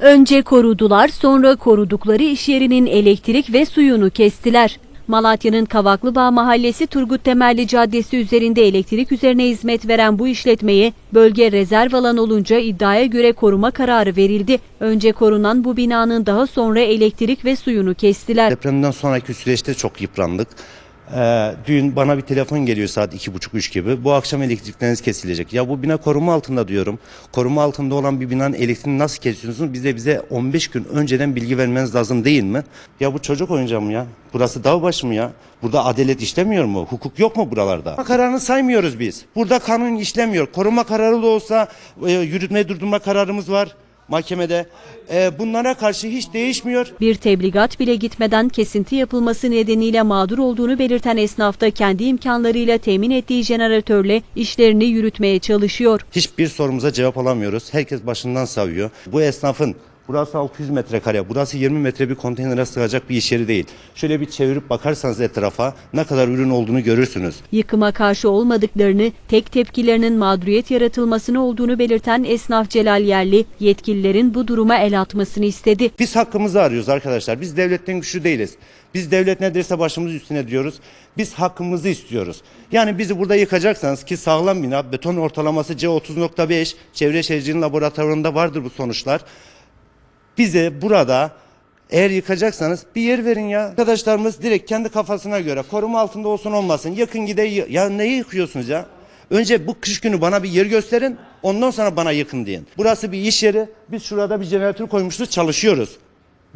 Önce korudular, sonra korudukları iş yerinin elektrik ve suyunu kestiler. Malatya'nın Kavaklıbağ Mahallesi Turgut Temelli Caddesi üzerinde elektrik üzerine hizmet veren bu işletmeye bölge rezerv alan olunca iddiaya göre koruma kararı verildi. Önce korunan bu binanın daha sonra elektrik ve suyunu kestiler. Depremden sonraki süreçte çok yıprandık. Ee, dün bana bir telefon geliyor saat iki buçuk üç gibi. Bu akşam elektrikleriniz kesilecek. Ya bu bina koruma altında diyorum. Koruma altında olan bir binanın elektriğini nasıl kesiyorsunuz? Bize bize 15 gün önceden bilgi vermeniz lazım değil mi? Ya bu çocuk oyuncağı mı ya? Burası dağ başı mı ya? Burada adalet işlemiyor mu? Hukuk yok mu buralarda? Kararını saymıyoruz biz. Burada kanun işlemiyor. Koruma kararı da olsa e, yürütme durdurma kararımız var mahkemede. E, bunlara karşı hiç değişmiyor. Bir tebligat bile gitmeden kesinti yapılması nedeniyle mağdur olduğunu belirten esnaf da kendi imkanlarıyla temin ettiği jeneratörle işlerini yürütmeye çalışıyor. Hiçbir sorumuza cevap alamıyoruz. Herkes başından savıyor. Bu esnafın burası 600 metrekare, burası 20 metre bir konteynere sığacak bir iş yeri değil. Şöyle bir çevirip bakarsanız etrafa ne kadar ürün olduğunu görürsünüz. Yıkıma karşı olmadıklarını, tek tepkilerinin mağduriyet yaratılmasını olduğunu belirten esnaf Celal Yerli, yetkililerin bu duruma el atmasını istedi. Biz hakkımızı arıyoruz arkadaşlar. Biz devletten güçlü değiliz. Biz devlet ne derse başımız üstüne diyoruz. Biz hakkımızı istiyoruz. Yani bizi burada yıkacaksanız ki sağlam bina, beton ortalaması C30.5, çevre şehirciliğin laboratuvarında vardır bu sonuçlar. Bize burada eğer yıkacaksanız bir yer verin ya. Arkadaşlarımız direkt kendi kafasına göre koruma altında olsun olmasın. Yakın gide ya neyi yıkıyorsunuz ya? Önce bu kış günü bana bir yer gösterin. Ondan sonra bana yıkın deyin. Burası bir iş yeri. Biz şurada bir jeneratör koymuşuz çalışıyoruz.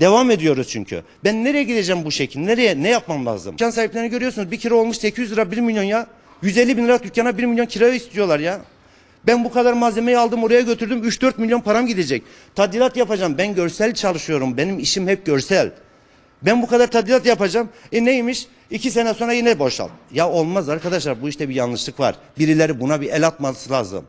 Devam ediyoruz çünkü. Ben nereye gideceğim bu şekil? Nereye? Ne yapmam lazım? Dükkan sahiplerini görüyorsunuz. Bir kira olmuş 800 lira 1 milyon ya. 150 bin lira dükkana 1 milyon kira istiyorlar ya. Ben bu kadar malzemeyi aldım oraya götürdüm 3-4 milyon param gidecek. Tadilat yapacağım. Ben görsel çalışıyorum. Benim işim hep görsel. Ben bu kadar tadilat yapacağım. E neymiş? İki sene sonra yine boşal. Ya olmaz arkadaşlar bu işte bir yanlışlık var. Birileri buna bir el atması lazım.